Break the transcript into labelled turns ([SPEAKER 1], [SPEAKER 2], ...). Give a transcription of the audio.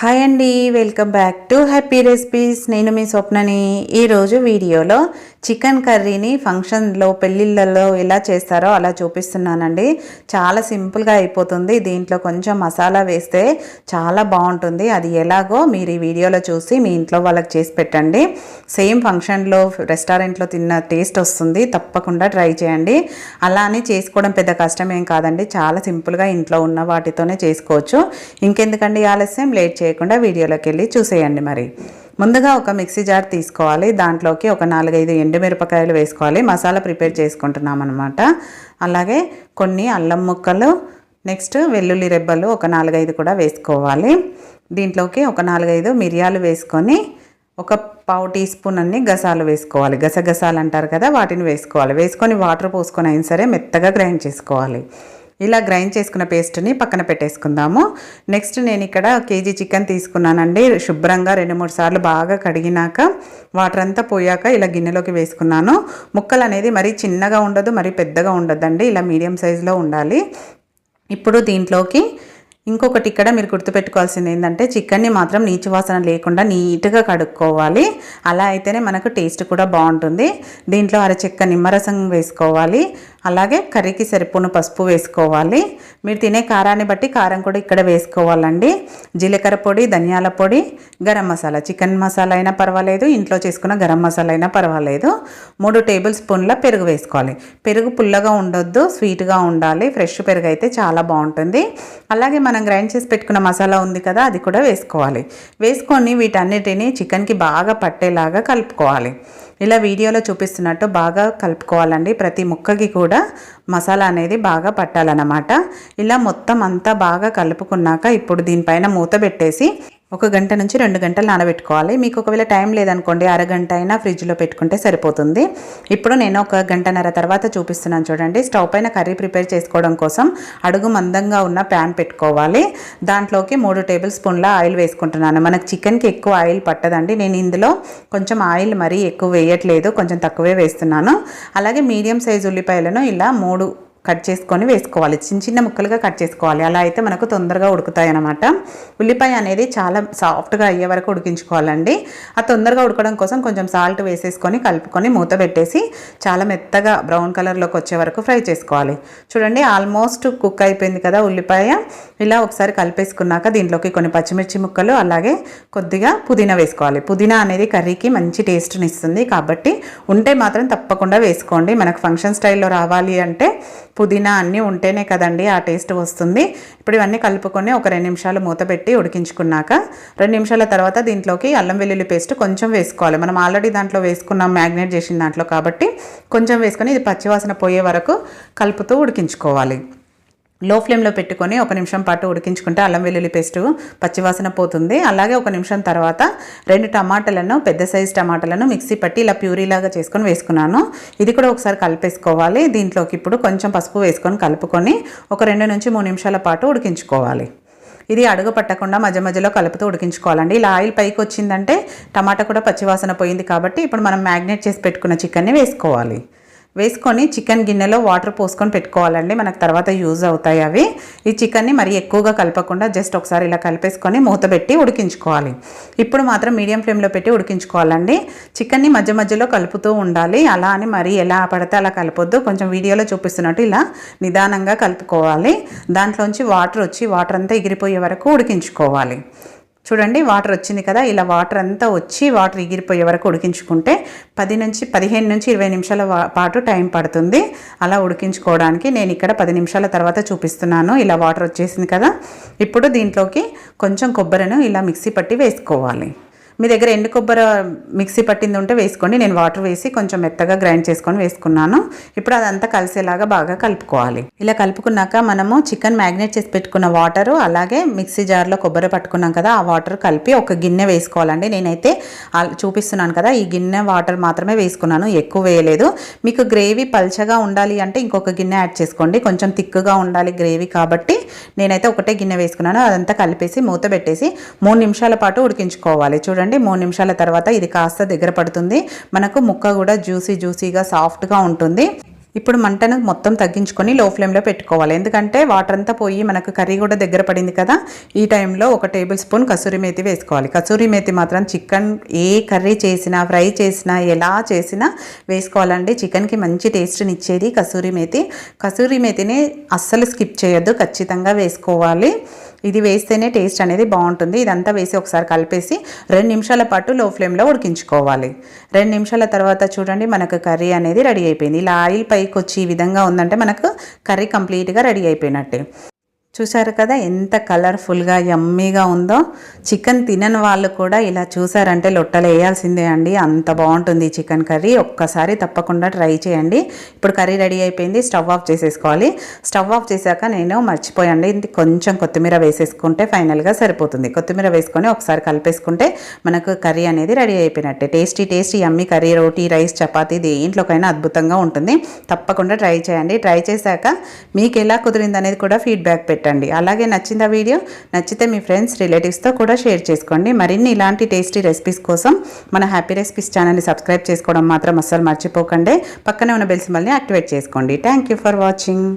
[SPEAKER 1] Hi అండి welcome back to happy recipes. నేను మీ స్వప్నని. ఈరోజు వీడియోలో చికెన్ కర్రీని ఫంక్షన్లో పెళ్ళిళ్ళలో ఎలా చేస్తారో అలా చూపిస్తున్నానండి. చాలా సింపుల్గా అయిపోతుంది. దీంట్లో కొంచెం మసాలా వేస్తే చాలా బాగుంటుంది. అది ఎలాగో మీరు ఈ వీడియోలో చూసి మీ ఇంట్లో వాళ్ళకి చేసి పెట్టండి. సేమ్ ఫంక్షన్లో రెస్టారెంట్లో తిన్న టేస్ట్ వస్తుంది. తప్పకుండా ట్రై చేయండి. అలా అని చేసుకోవడం పెద్ద కష్టం ఏం కాదండి. చాలా సింపుల్గా ఇంట్లో ఉన్న వాటితోనే చేసుకోవచ్చు. ఇంకెందుకండి ఆలస్యం? లేట్ చేయకుండా వీడియోలోకి వెళ్ళి చూసేయండి మరి. ముందుగా ఒక మిక్సీ జార్ తీసుకోవాలి. దాంట్లోకి ఒక నాలుగైదు ఎండుమిరపకాయలు వేసుకోవాలి. మసాలా ప్రిపేర్ చేసుకుంటున్నాం అనమాట అలాగే కొన్ని అల్లం ముక్కలు నెక్స్ట్ వెల్లుల్లి రెబ్బలు ఒక నాలుగైదు కూడా వేసుకోవాలి. దీంట్లోకి ఒక నాలుగైదు మిరియాలు వేసుకొని ఒక పావు టీ స్పూన్ అన్ని గసాలు వేసుకోవాలి. గసగసాలు అంటారు కదా వాటిని వేసుకోవాలి. వేసుకొని వాటర్ పోసుకొని అయినా సరే మెత్తగా గ్రైండ్ చేసుకోవాలి. ఇలా గ్రైండ్ చేసుకున్న పేస్ట్ని పక్కన పెట్టేసుకుందాము. నెక్స్ట్ నేను ఇక్కడ కేజీ చికెన్ తీసుకున్నానండి. శుభ్రంగా రెండు మూడు సార్లు బాగా కడిగినాక వాటర్ అంతా పోయాక ఇలా గిన్నెలోకి వేసుకున్నాను. ముక్కలు అనేది మరీ చిన్నగా ఉండదు మరీ పెద్దగా ఉండదండి. ఇలా మీడియం సైజులో ఉండాలి. ఇప్పుడు దీంట్లోకి ఇంకొకటి ఇక్కడ మీరు గుర్తుపెట్టుకోవాల్సింది ఏంటంటే చికెన్ని మాత్రం నీచు వాసన లేకుండా నీట్గా కడుక్కోవాలి. అలా అయితేనే మనకు టేస్ట్ కూడా బాగుంటుంది. దీంట్లో అరచెక్క నిమ్మరసం వేసుకోవాలి. అలాగే కర్రీకి సరిపోను పసుపు వేసుకోవాలి. మీరు తినే కారాన్ని బట్టి కారం కూడా ఇక్కడ వేసుకోవాలండి. జీలకర్ర పొడి ధనియాల పొడి గరం మసాలా. చికెన్ మసాలా అయినా పర్వాలేదు ఇంట్లో చేసుకున్న గరం మసాలా అయినా పర్వాలేదు. మూడు టేబుల్ స్పూన్ల పెరుగు వేసుకోవాలి. పెరుగు పుల్లగా ఉండొద్దు స్వీట్గా ఉండాలి. ఫ్రెష్ పెరుగు అయితే చాలా బాగుంటుంది. అలాగే మనం గ్రైండ్ చేసి పెట్టుకున్న మసాలా ఉంది కదా అది కూడా వేసుకోవాలి. వేసుకొని వీటన్నిటిని చికెన్కి బాగా పట్టేలాగా కలుపుకోవాలి. ఇలా వీడియోలో చూపిస్తున్నట్టు బాగా కలుపుకోవాలండి. ప్రతి ముక్కకి కూడా మసాలా అనేది బాగా పట్టాలన్నమాట. ఇలా మొత్తం అంతా బాగా కలుపుకున్నాక ఇప్పుడు దీనిపైన మూత పెట్టేసి ఒక గంట నుంచి రెండు గంటలు నానబెట్టుకోవాలి. మీకు ఒకవేళ టైం లేదనుకోండి అరగంట అయినా ఫ్రిడ్జ్లో పెట్టుకుంటే సరిపోతుంది. ఇప్పుడు నేను ఒక గంటన్నర తర్వాత చూపిస్తున్నాను చూడండి. స్టవ్ పైన కర్రీ ప్రిపేర్ చేసుకోవడం కోసం అడుగు మందంగా ఉన్న ప్యాన్ పెట్టుకోవాలి. దాంట్లోకి మూడు టేబుల్ స్పూన్ల ఆయిల్ వేసుకుంటున్నాను. మనకు చికెన్కి ఎక్కువ ఆయిల్ పట్టదండి. నేను ఇందులో కొంచెం ఆయిల్ మరీ ఎక్కువ వేయట్లేదు. కొంచెం తక్కువే వేస్తున్నాను. అలాగే మీడియం సైజ్ ఉల్లిపాయలను ఇలా మూడు కట్ చేసుకొని వేసుకోవాలి. చిన్న చిన్న ముక్కలుగా కట్ చేసుకోవాలి. అలా అయితే మనకు తొందరగా ఉడుకుతాయి అనమాట ఉల్లిపాయ అనేది చాలా సాఫ్ట్గా అయ్యే వరకు ఉడికించుకోవాలండి. ఆ తొందరగా ఉడకడం కోసం కొంచెం సాల్ట్ వేసేసుకొని కలుపుకొని మూత పెట్టేసి చాలా మెత్తగా బ్రౌన్ కలర్లోకి వచ్చే వరకు ఫ్రై చేసుకోవాలి. చూడండి ఆల్మోస్ట్ కుక్ అయిపోయింది కదా ఉల్లిపాయ. ఇలా ఒకసారి కలిపేసుకున్నాక దీంట్లోకి కొన్ని పచ్చిమిర్చి ముక్కలు అలాగే కొద్దిగా పుదీనా వేసుకోవాలి. పుదీనా అనేది కర్రీకి మంచి టేస్ట్ని ఇస్తుంది. కాబట్టి ఉంటే మాత్రం తప్పకుండా వేసుకోండి. మనకు ఫంక్షన్ స్టైల్లో రావాలి అంటే పుదీనా అన్నీ ఉంటేనే కదండి ఆ టేస్ట్ వస్తుంది. ఇప్పుడు ఇవన్నీ కలుపుకొని ఒక రెండు నిమిషాలు మూత పెట్టి ఉడికించుకున్నాక రెండు నిమిషాల తర్వాత దీంట్లోకి అల్లం వెల్లుల్లి పేస్ట్ కొంచెం వేసుకోవాలి. మనం ఆల్రెడీ దాంట్లో వేసుకున్నాం మ్యాగ్నేట్ చేసిన దాంట్లో కాబట్టి కొంచెం వేసుకొని ఇది పచ్చివాసన పోయే వరకు కలుపుతూ ఉడికించుకోవాలి. లో ఫ్లేమ్లో పెట్టుకొని ఒక నిమిషం పాటు ఉడికించుకుంటే అల్లం వెల్లుల్లి పేస్ట్ పచ్చివాసన పోతుంది. అలాగే ఒక నిమిషం తర్వాత రెండు టమాటాలను పెద్ద సైజు టమాటాలను మిక్సీ పట్టి ఇలా ప్యూరీలాగా చేసుకొని వేసుకున్నాను. ఇది కూడా ఒకసారి కలిపేసుకోవాలి. దీంట్లోకి ఇప్పుడు కొంచెం పసుపు వేసుకొని కలుపుకొని ఒక రెండు నుంచి మూడు నిమిషాల పాటు ఉడికించుకోవాలి. ఇది అడుగు పట్టకుండా మధ్య మధ్యలో కలుపుతూ ఉడికించుకోవాలండి. ఇలా ఆయిల్ పైకి వచ్చిందంటే టమాటా కూడా పచ్చివాసన పోయింది కాబట్టి ఇప్పుడు మనం మ్యాగ్నేట్ చేసి పెట్టుకున్న చికెన్ని వేసుకోవాలి. వేసుకొని చికెన్ గిన్నెలో వాటర్ పోసుకొని పెట్టుకోవాలండి. మనకు తర్వాత యూజ్ అవుతాయి అవి. ఈ చికెన్ని మరి ఎక్కువగా కలపకుండా జస్ట్ ఒకసారి ఇలా కలిపేసుకొని మూత పెట్టి ఉడికించుకోవాలి. ఇప్పుడు మాత్రం మీడియం ఫ్లేమ్లో పెట్టి ఉడికించుకోవాలండి. చికెన్ని మధ్య మధ్యలో కలుపుతూ ఉండాలి. అలా అని మరి ఎలా పడితే అలా కలపొద్దు. కొంచెం వీడియోలో చూపిస్తున్నట్టు ఇలా నిదానంగా కలుపుకోవాలి. దాంట్లోంచి వాటర్ వచ్చి వాటర్ అంతా ఎగిరిపోయే వరకు ఉడికించుకోవాలి. చూడండి వాటర్ వచ్చింది కదా ఇలా వాటర్ అంతా వచ్చి వాటర్ ఎగిరిపోయే వరకు ఉడికించుకుంటే పది నుంచి పదిహేను నుంచి ఇరవై నిమిషాల పాటు టైం పడుతుంది. అలా ఉడికించుకోవడానికి నేను ఇక్కడ పది నిమిషాల తర్వాత చూపిస్తున్నాను. ఇలా వాటర్ వచ్చేసింది కదా ఇప్పుడు దీంట్లోకి కొంచెం కొబ్బరిను ఇలా మిక్సీ పట్టి వేసుకోవాలి. మీ దగ్గర ఎండు కొబ్బరి మిక్సీ పట్టింది ఉంటే వేసుకోండి. నేను వాటర్ వేసి కొంచెం మెత్తగా గ్రైండ్ చేసుకొని వేసుకున్నాను. ఇప్పుడు అదంతా కలిసేలాగా బాగా కలుపుకోవాలి. ఇలా కలుపుకున్నాక మనము చికెన్ మ్యాగ్నేట్ చేసి పెట్టుకున్న వాటరు అలాగే మిక్సీ జార్లో కొబ్బరి పట్టుకున్నాం కదా ఆ వాటర్ కలిపి ఒక గిన్నె వేసుకోవాలండి. నేనైతే చూపిస్తున్నాను కదా ఈ గిన్నె వాటర్ మాత్రమే వేసుకున్నాను. ఎక్కువ వేయలేదు. మీకు గ్రేవీ పల్చగా ఉండాలి అంటే ఇంకొక గిన్నె యాడ్ చేసుకోండి. కొంచెం తిక్కుగా ఉండాలి గ్రేవీ కాబట్టి నేనైతే ఒకటే గిన్నె వేసుకున్నాను. అదంతా కలిపేసి మూత పెట్టేసి మూడు నిమిషాల పాటు ఉడికించుకోవాలి. చూడండి. మూడు నిమిషాల తర్వాత ఇది కాస్త దగ్గర పడుతుంది. మనకు ముక్క కూడా జ్యూసీ జ్యూసీగా సాఫ్ట్గా ఉంటుంది. ఇప్పుడు మంటను మొత్తం తగ్గించుకొని లో ఫ్లేమ్లో పెట్టుకోవాలి. ఎందుకంటే వాటర్ అంతా పోయి మనకు కర్రీ కూడా దగ్గర పడింది కదా ఈ టైంలో ఒక టేబుల్ స్పూన్ కసూరి మేతి వేసుకోవాలి. కసూరి మేతి మాత్రం చికెన్ ఏ కర్రీ చేసినా ఫ్రై చేసినా ఎలా చేసినా వేసుకోవాలండి. చికెన్కి మంచి టేస్ట్ని ఇచ్చేది కసూరి మేతి. కసూరి మేతిని అస్సలు స్కిప్ చేయొద్దు ఖచ్చితంగా వేసుకోవాలి. ఇది వేస్తేనే టేస్ట్ అనేది బాగుంటుంది. ఇదంతా వేసి ఒకసారి కలిపేసి రెండు నిమిషాల పాటు లో ఫ్లేమ్లో ఉడికించుకోవాలి. రెండు నిమిషాల తర్వాత చూడండి మనకు కర్రీ అనేది రెడీ అయిపోయింది. ఇలా ఆయిల్ పైకి వచ్చి ఈ విధంగా ఉందంటే మనకు కర్రీ కంప్లీట్గా రెడీ అయిపోయినట్టే. చూసారు కదా ఎంత కలర్ఫుల్గా యమ్మీగా ఉందో. చికెన్ తినని వాళ్ళు కూడా ఇలా చూసారంటే లొట్టలు వేయాల్సిందే అండి. అంత బాగుంటుంది చికెన్ కర్రీ. ఒక్కసారి తప్పకుండా ట్రై చేయండి. ఇప్పుడు కర్రీ రెడీ అయిపోయింది. స్టవ్ ఆఫ్ చేసేసుకోవాలి. స్టవ్ ఆఫ్ చేశాక నేను మర్చిపోయండి కొంచెం కొత్తిమీర వేసేసుకుంటే ఫైనల్గా సరిపోతుంది. కొత్తిమీర వేసుకొని ఒకసారి కలిపేసుకుంటే మనకు కర్రీ అనేది రెడీ అయిపోయినట్టే. Tasty tasty yummy curry roti rice chapati దేంట్లోకైనా అద్భుతంగా ఉంటుంది. తప్పకుండా ట్రై చేయండి. ట్రై చేశాక మీకు ఎలా కుదిరింది అనేది కూడా ఫీడ్బ్యాక్ పెట్టండి. అలాగే నచ్చిందా వీడియో నచ్చితే మీ ఫ్రెండ్స్ రిలేటివ్స్తో కూడా షేర్ చేసుకోండి. మరిన్ని ఇలాంటి టేస్టీ రెసిపీస్ కోసం మన హ్యాపీ రెసిపీస్ ఛానల్ని సబ్స్క్రైబ్ చేసుకోవడం మాత్రం అస్సలు మర్చిపోకండి. పక్కనే ఉన్న బెల్ సింబల్ని యాక్టివేట్ చేసుకోండి. Thank you for watching.